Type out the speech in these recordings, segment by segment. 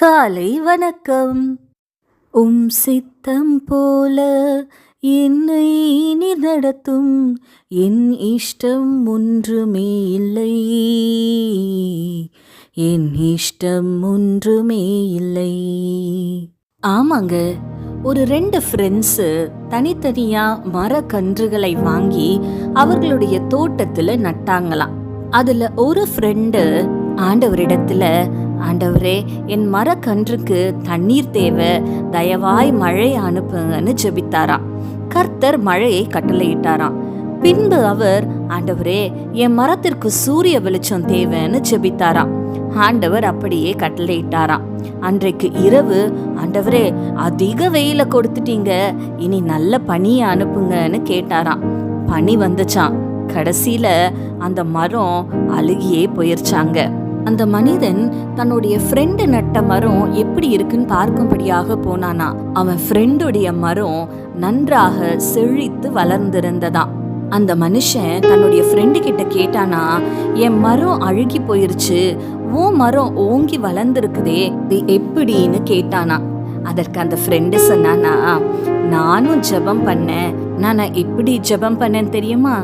காலை வணக்கம். உம் சித்தம் போல என்னை நீ நடத்தும் என் இஷ்டம் ஒன்றுமே இல்லை. என் இஷ்டம் ஒன்றுமே இல்லை. ஆமாங்க ஒரு ரெண்டு ஃப்ரெண்ட்ஸு தனித்தனியாக மரக்கன்றுகளை வாங்கி அவர்களுடைய தோட்டத்தில் நட்டாங்களாம். அதில் ஒரு ஃப்ரெண்டு ஆண்டவரிடத்தில் ஆண்டவரே என் மரக்கன்றுக்கு தண்ணீர் தேவை தயவாய் மழை அனுப்புங்கன்னு ஜெபித்தாராம். கர்த்தர் மழையை கட்டளையிட்டாராம். பின்பு அவர் ஆண்டவரே என் மரத்திற்கு சூரிய வெளிச்சம் தேவைன்னு ஜெபித்தாராம். ஆண்டவர் அப்படியே கட்டளையிட்டாராம். அன்றைக்கு இரவு ஆண்டவரே அதிக வெயில கொடுத்துட்டீங்க இனி நல்ல பனியை அனுப்புங்கன்னு கேட்டாராம். பனி வந்துச்சான் கடைசியில அந்த மரம் அழுகியே போயிருச்சாங்க. அந்த மனிதன் தன்னுடைய ஃப்ரெண்டு நட்ட மரம் எப்படி இருக்குன்னு பார்க்கும்படியாக போனானா. அவன் ஃப்ரெண்டுடைய மரம் நன்றாக செழித்து வளர்ந்திருந்ததாம். அந்த மனுஷன் தன்னுடைய ஃப்ரெண்டு கிட்ட கேட்டானா என் மரம் அழுகி போயிருச்சு. ஓ மரம் ஓங்கி வளர்ந்துருக்குதே. இது எப்படின்னு கேட்டானா. அதற்கு அந்த ஃப்ரெண்டு சொன்னானா நானும் ஜெபம் பண்ணேன். நான் எப்படி ஜெபம் பண்ணேன்னு தெரியுமா?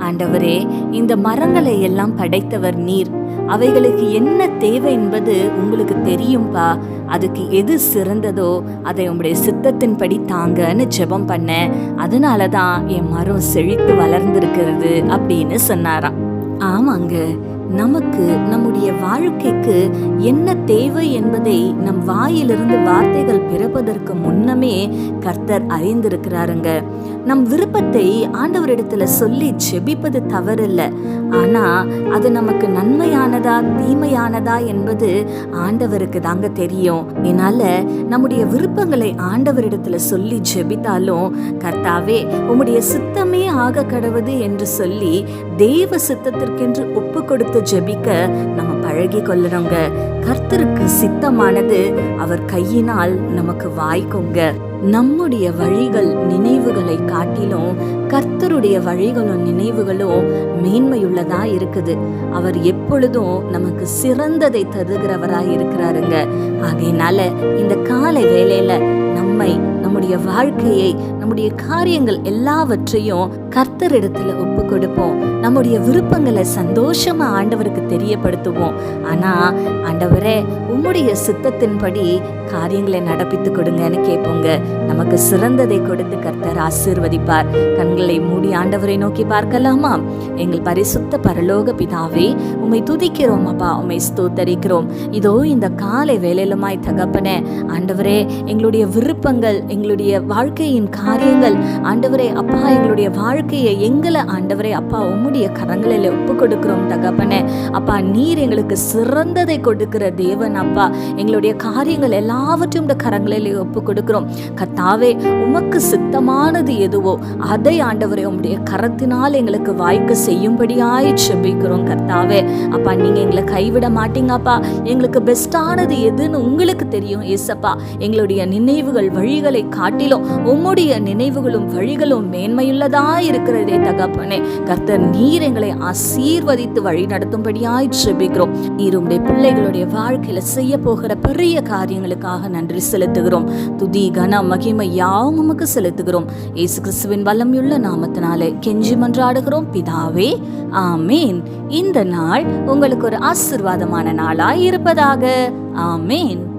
ஆண்டவரே இந்த மரங்களை எல்லாம் படைத்தவர் நீர். அவைகளுக்கு என்ன தேவை என்பது உங்களுக்கு தெரியும்பா? அதுக்கு எது சிறந்ததோ அதை உங்களுடைய சித்தத்தின்படி தாங்கன்னு ஜெபம் பண்ணேன் அதனால தான் என் மரம் செழித்து வளர்ந்திருக்கிறது அப்படின்னு சொன்னாராம். ஆமாங்க. நமக்கு நம்முடைய வாழ்க்கைக்கு என்ன தேவை என்பதை நம் வாயிலிருந்து வார்த்தைகள் பிறப்பதற்கு முன்னமே கர்த்தர் அறிந்திருக்கிறாருங்க. நம் விருப்பத்தை ஆண்டவரிடத்துல சொல்லி ஜெபிப்பது தவறில்ல. ஆனா அது நமக்கு நன்மையானதா தீமையானதா என்பது ஆண்டவருக்கு தாங்க தெரியும். இதனால நம்முடைய விருப்பங்களை ஆண்டவரிடத்துல சொல்லி ஜெபித்தாலும் கர்த்தாவே உம்முடைய சித்தம் ஆக கடவுது என்று சொல்லி தேவ சித்தத்திற்கென்று ஒப்பு கொடுத்து ஜெபிக்க நம்ம பழகி கொள்ளணுங்க. கர்த்தருக்கு சித்தமானது அவர் கையினால் நமக்கு வாய்க்குங்க. நம்முடைய வழிகள் நினைவுகளை காட்டிலும் கர்த்தருடைய வழிகளும் நினைவுகளும் மேன்மையுள்ளதா இருக்குது. அவர் எப்பொழுதும் நமக்கு சிறந்ததை தருகிறவராக இருக்கிறாருங்க. ஆகையினால இந்த காலை வேலையில நம்மை நம்முடைய வாழ்க்கையை நம்முடைய காரியங்கள் எல்லாவற்றையும் கர்த்தர் இடத்துல ஒப்பு கொடுப்போம் நம்முடைய விருப்பங்களை சந்தோஷமா ஆண்டவருக்கு தெரியப்படுத்துவோம். ஆனா ஆண்டவரே உம்முடைய சித்தத்தின்படி காரியங்களை நடப்பித்து கொடுங்கன்னு கேட்போங்க. நமக்கு சிறந்ததை கொடுத்து கர்த்தர் ஆசீர்வதிப்பார். கண்களை மூடி ஆண்டவரை நோக்கி பார்க்கலாமா? எங்கள் பரிசுத்த பரலோக பிதாவே உம்மை துதிக்கிறோம் அப்பா உம்மை ஸ்தோத்தரிக்கிறோம். இதோ இந்த காலை வேலையிலுமாய் தகப்பனே ஆண்டவரே எங்களுடைய விருப்பங்கள் எங்களுடைய வாழ்க்கையின் காரியங்கள். ஆண்டவரே அப்பா எங்களுடைய வாழ்க்கையை எங்களை ஆண்டவரே அப்பா உம்முடைய கரங்களில் ஒப்பு கொடுக்கிறோம் தகப்பனே. அப்பா நீர் எங்களுக்கு சிறந்ததை கொடுக்கிற தேவன் அப்பா. எங்களுடைய காரியங்கள் எல்லாவற்றையும் இந்த கரங்களில் ஒப்பு கொடுக்கிறோம் கத்தாவே உமக்கு சித்தமானது எதுவோ அதை ஆண்டவரே உம்முடைய கரத்தினால் எங்களுக்கு வாய்க்க செய்யும்படியாய் செபிக்கிறோம் கர்த்தாவே. அப்பா நீங்க எங்களை கைவிட மாட்டீங்கப்பா எங்களுக்கு பெஸ்டானது எதுன்னு உங்களுக்கு தெரியும் ஏசப்பா. எங்களுடைய நினைவுகள் வழிகளை காட்டிலும் உம்முடைய நினைவுகளும் வழிகளும் மேன்மையுள்ளதா இருக்கிறதே தகப்பனே. கர்த்தர் நீர் எங்களை ஆசீர்வதித்து வழி நடத்தும்படியாய் ஜெபிக்கிறோம். நீர் பிள்ளைகளுடைய வாழ்க்கையில செய்ய போகிற பெரிய காரியங்களுக்காக நன்றி செலுத்துகிறோம். துதி கன மகிமை யாவும் உமக்கு செலுத்துகிறோம். இயேசு கிறிஸ்துவின் வல்லமையுள்ள நாமத்தினாலே கெஞ்சி மன்றாடுகிறோம். பிதாவே ஆமேன். இந்த நாள் உங்களுக்கு ஒரு ஆசிர்வாதமான நாளாய் இருப்பதாக. ஆமேன்.